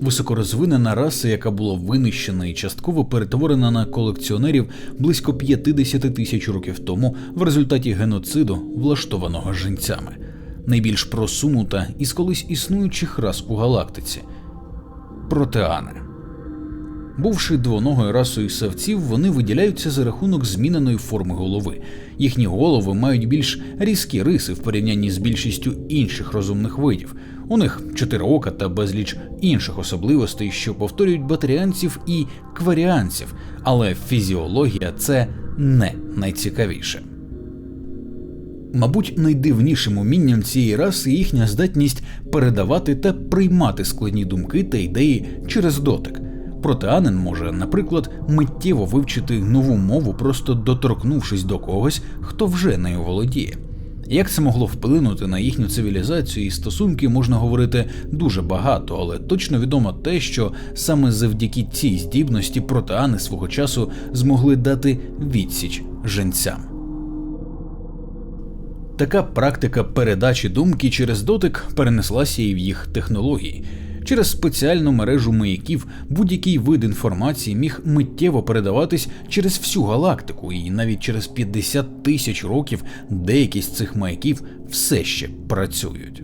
Високорозвинена раса, яка була винищена і частково перетворена на колекціонерів близько 50 тисяч років тому в результаті геноциду, влаштованого жінцями, найбільш просунута із колись існуючих рас у галактиці протеани. Бувши двоногою расою савців, вони виділяються за рахунок зміненої форми голови. Їхні голови мають більш різкі риси в порівнянні з більшістю інших розумних видів. У них чотири ока та безліч інших особливостей, що повторюють батаріанців і кваріанців, але фізіологія це не найцікавіше. Мабуть, найдивнішим умінням цієї раси їхня здатність передавати та приймати складні думки та ідеї через дотик. Протеанин може, наприклад, миттєво вивчити нову мову, просто доторкнувшись до когось, хто вже нею володіє. Як це могло вплинути на їхню цивілізацію і стосунки, можна говорити дуже багато, але точно відомо те, що саме завдяки цій здібності протеани свого часу змогли дати відсіч женцям. Така практика передачі думки через дотик перенеслася і в їх технології. Через спеціальну мережу маяків будь-який вид інформації міг миттєво передаватись через всю галактику, і навіть через 50 тисяч років деякі з цих маяків все ще працюють.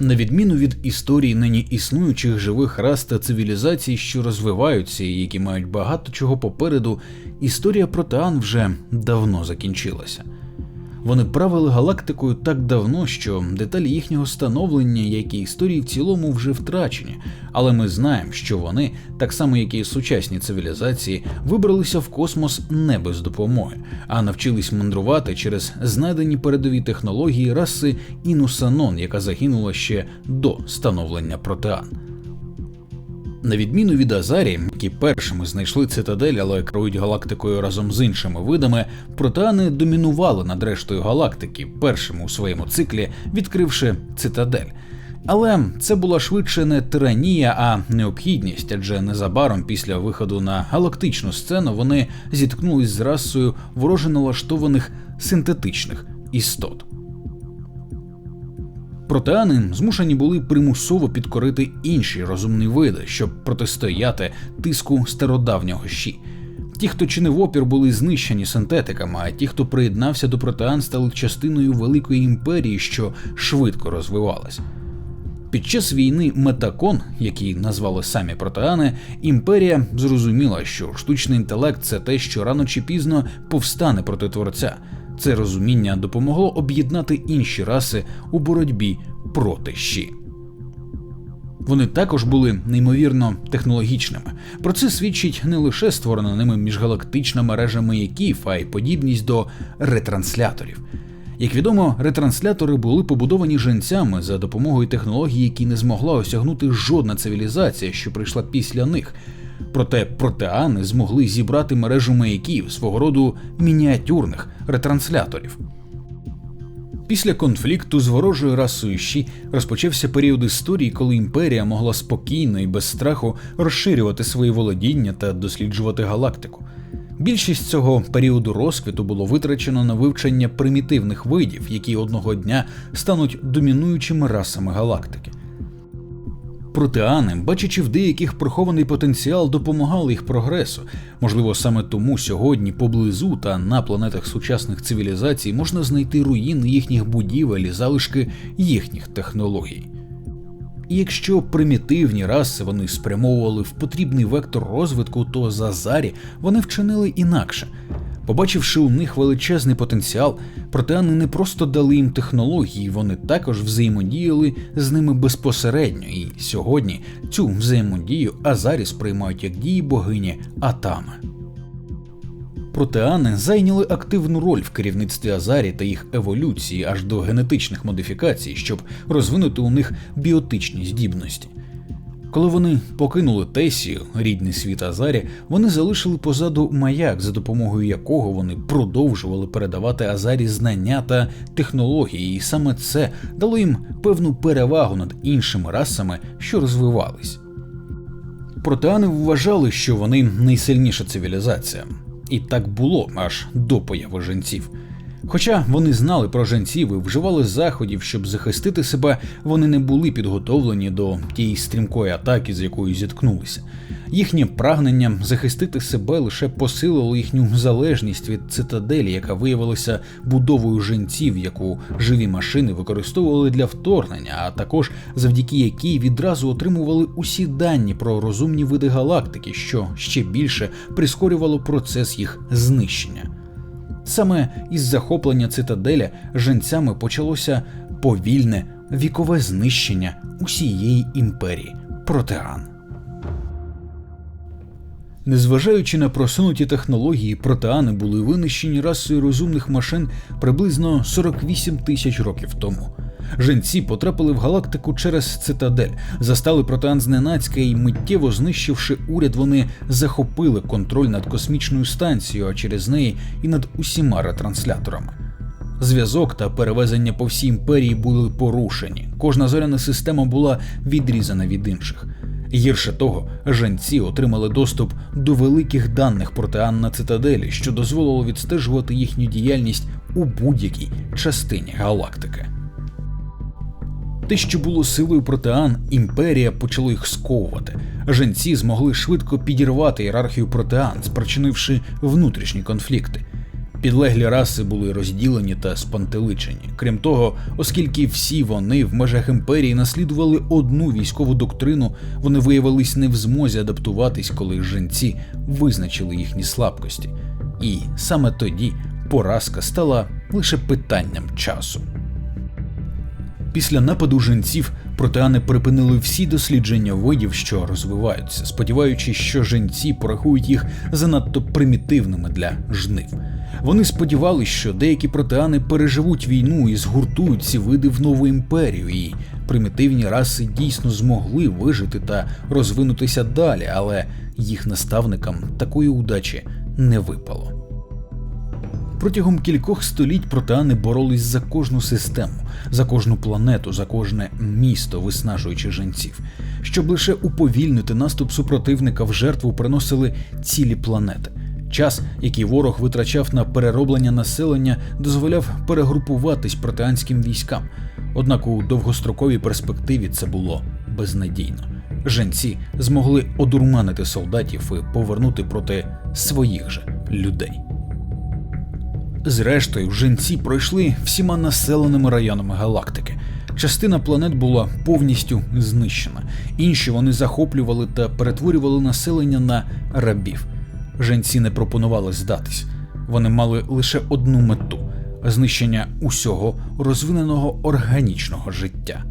На відміну від історії нині існуючих живих рас та цивілізацій, що розвиваються і які мають багато чого попереду, історія протеан вже давно закінчилася. Вони правили галактикою так давно, що деталі їхнього становлення, як і історії в цілому, вже втрачені. Але ми знаємо, що вони, так само як і сучасні цивілізації, вибралися в космос не без допомоги, а навчились мандрувати через знайдені передові технології раси Інусанон, яка загинула ще до становлення протеан. На відміну від Азарі, які першими знайшли цитадель, але керують галактикою разом з іншими видами, протеани домінували над рештою галактики, першими у своєму циклі відкривши цитадель. Але це була швидше не тиранія, а необхідність, адже незабаром після виходу на галактичну сцену вони зіткнулись з расою вороже налаштованих синтетичних істот. Протеани змушені були примусово підкорити інші розумні види, щоб протистояти тиску стародавнього щі. Ті, хто чинив опір, були знищені синтетиками, а ті, хто приєднався до протеан, стали частиною великої імперії, що швидко розвивалась. Під час війни Метакон, який назвали самі протеани, імперія зрозуміла, що штучний інтелект це те, що рано чи пізно повстане проти творця. Це розуміння допомогло об'єднати інші раси у боротьбі проти щі. Вони також були неймовірно технологічними. Про це свідчить не лише створена ними міжгалактична мережа маяків, а й подібність до ретрансляторів. Як відомо, ретранслятори були побудовані женцями за допомогою технологій, які не змогла осягнути жодна цивілізація, що прийшла після них. Проте протеани змогли зібрати мережу маяків свого роду мініатюрних ретрансляторів. Після конфлікту з ворожою расою Щі розпочався період історії, коли імперія могла спокійно і без страху розширювати свої володіння та досліджувати галактику. Більшість цього періоду розквіту було витрачено на вивчення примітивних видів, які одного дня стануть домінуючими расами галактики. Протеани, бачачи в деяких прихований потенціал, допомагали їх прогресу. Можливо, саме тому сьогодні поблизу та на планетах сучасних цивілізацій можна знайти руїни їхніх будівель і залишки їхніх технологій. І якщо примітивні раси вони спрямовували в потрібний вектор розвитку, то за зарі вони вчинили інакше. Побачивши у них величезний потенціал, протеани не просто дали їм технології, вони також взаємодіяли з ними безпосередньо. І сьогодні цю взаємодію Азарі сприймають як дії богині Атами. Протеани зайняли активну роль в керівництві Азарі та їх еволюції аж до генетичних модифікацій, щоб розвинути у них біотичні здібності. Коли вони покинули Тесію, рідний світ Азарі, вони залишили позаду маяк, за допомогою якого вони продовжували передавати Азарі знання та технології, і саме це дало їм певну перевагу над іншими расами, що розвивались. Протеани вважали, що вони найсильніша цивілізація, і так було аж до появи жінців. Хоча вони знали про женців і вживали заходів, щоб захистити себе, вони не були підготовлені до тієї стрімкої атаки, з якою зіткнулися. Їхнє прагнення захистити себе лише посилило їхню залежність від цитаделі, яка виявилася будовою женців, яку живі машини використовували для вторгнення, а також завдяки якій відразу отримували усі дані про розумні види галактики, що ще більше прискорювало процес їх знищення. Саме із захоплення цитаделя женцями почалося повільне вікове знищення усієї імперії Протеан. Незважаючи на просунуті технології, протеани були винищені расою розумних машин приблизно 48 тисяч років тому. Женці потрапили в галактику через цитадель, застали протеан зненацька і миттєво знищивши уряд, вони захопили контроль над космічною станцією, а через неї і над усіма ретрансляторами. Зв'язок та перевезення по всій імперії були порушені. Кожна зоряна система була відрізана від інших. Гірше того, женці отримали доступ до великих даних протеан на цитаделі, що дозволило відстежувати їхню діяльність у будь-якій частині галактики. Те, що було силою протеан, імперія почала їх сковувати. Женці змогли швидко підірвати ієрархію протеан, спричинивши внутрішні конфлікти. Підлеглі раси були розділені та спантеличені. Крім того, оскільки всі вони в межах імперії наслідували одну військову доктрину, вони виявились не в змозі адаптуватись, коли женці визначили їхні слабкості. І саме тоді поразка стала лише питанням часу. Після нападу женців протеани припинили всі дослідження видів, що розвиваються, сподіваючись, що женці порахують їх занадто примітивними для жнив. Вони сподівалися, що деякі протеани переживуть війну і згуртують ці види в нову імперію, і примітивні раси дійсно змогли вижити та розвинутися далі, але їх наставникам такої удачі не випало. Протягом кількох століть протеани боролись за кожну систему, за кожну планету, за кожне місто, виснажуючи женців. Щоб лише уповільнити наступ супротивника в жертву приносили цілі планети. Час, який ворог витрачав на перероблення населення, дозволяв перегрупуватись протеанським військам. Однак у довгостроковій перспективі це було безнадійно. Женці змогли одурманити солдатів і повернути проти своїх же людей. Зрештою, женці пройшли всіма населеними районами галактики. Частина планет була повністю знищена, інші вони захоплювали та перетворювали населення на рабів. Женці не пропонували здатись. Вони мали лише одну мету знищення усього розвиненого органічного життя.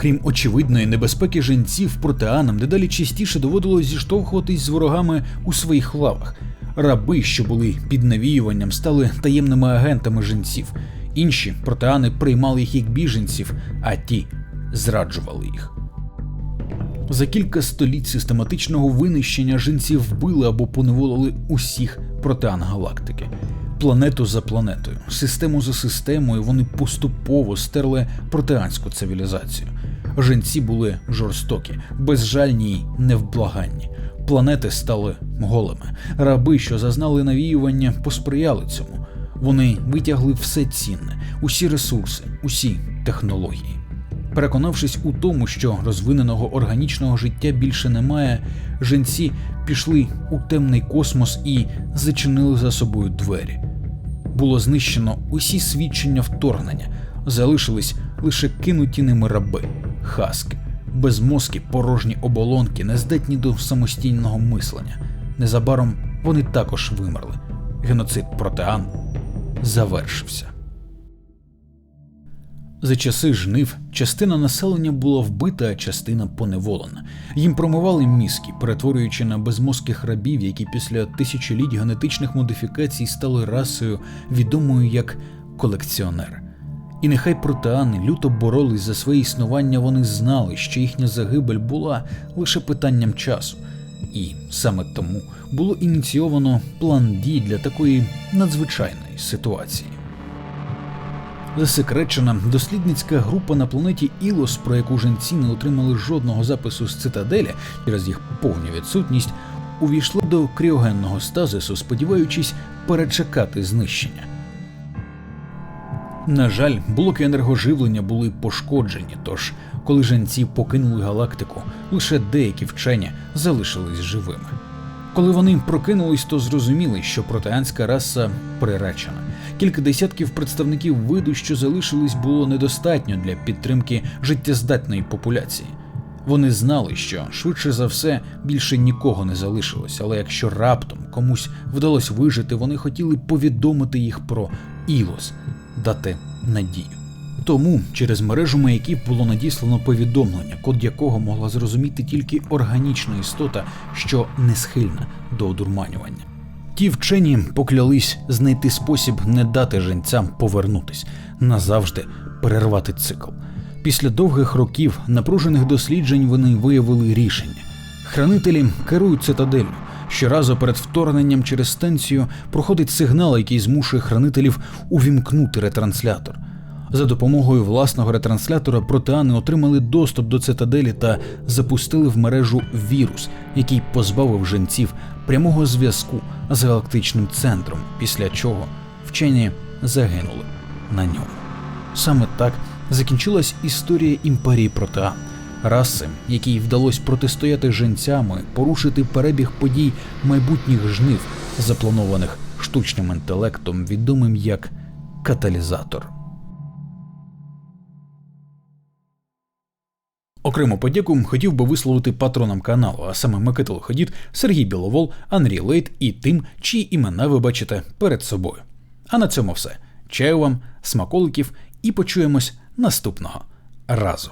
Крім очевидної небезпеки женців, протеанам дедалі частіше доводилось зіштовхуватись з ворогами у своїх лавах. Раби, що були під навіюванням, стали таємними агентами женців. Інші протеани приймали їх як біженців, а ті зраджували їх. За кілька століть систематичного винищення жінців вбили або поневолили усіх протеан галактики. Планету за планетою, систему за системою вони поступово стерли протеанську цивілізацію. Женці були жорстокі, безжальні й невблаганні. Планети стали голими. Раби, що зазнали навіювання, посприяли цьому. Вони витягли все цінне, усі ресурси, усі технології. Переконавшись у тому, що розвиненого органічного життя більше немає, женці пішли у темний космос і зачинили за собою двері. Було знищено усі свідчення вторгнення, залишились лише кинуті ними раби, хаски, безмозкі порожні оболонки, нездатні до самостійного мислення. Незабаром вони також вимерли. Геноцид протеан завершився. За часи жнив частина населення була вбита, а частина поневолена. Їм промивали мізки, перетворюючи на безмозких рабів, які після тисячоліть генетичних модифікацій стали расою, відомою як колекціонер. І нехай протеани люто боролись за своє існування, вони знали, що їхня загибель була лише питанням часу. І саме тому було ініційовано план дій для такої надзвичайної ситуації. Засекречена дослідницька група на планеті Ілос, про яку женці не отримали жодного запису з цитаделі через їх повну відсутність, увійшла до кріогенного стазису, сподіваючись перечекати знищення. На жаль, блоки енергоживлення були пошкоджені, тож, коли женці покинули галактику, лише деякі вчені залишились живими. Коли вони прокинулись, то зрозуміли, що протеанська раса приречена. Кілька десятків представників виду, що залишились, було недостатньо для підтримки життєздатної популяції. Вони знали, що швидше за все більше нікого не залишилось, але якщо раптом комусь вдалося вижити, вони хотіли повідомити їх про Ілос, дати надію. Тому через мережу маяків було надіслано повідомлення, код якого могла зрозуміти тільки органічна істота, що не схильна до одурманювання. Ті вчені поклялись знайти спосіб не дати женцям повернутись, назавжди перервати цикл. Після довгих років напружених досліджень вони виявили рішення. Хранителі керують цитаделлю. Щоразу перед вторгненням через станцію проходить сигнал, який змушує хранителів увімкнути ретранслятор. За допомогою власного ретранслятора протеани отримали доступ до цитаделі та запустили в мережу вірус, який позбавив женців прямого зв'язку з галактичним центром, після чого вчені загинули на ньому. Саме так закінчилась історія імперії протеан, раси, якій вдалося протистояти женцями, порушити перебіг подій майбутніх жнив, запланованих штучним інтелектом, відомим як каталізатор. Окрему подяку хотів би висловити патронам каналу, а саме Микита Лоходіт, Сергій Біловол, Андрій Лейт і тим, чиї імена ви бачите перед собою. А на цьому все. Чаю вам, смаколиків і почуємось наступного разу.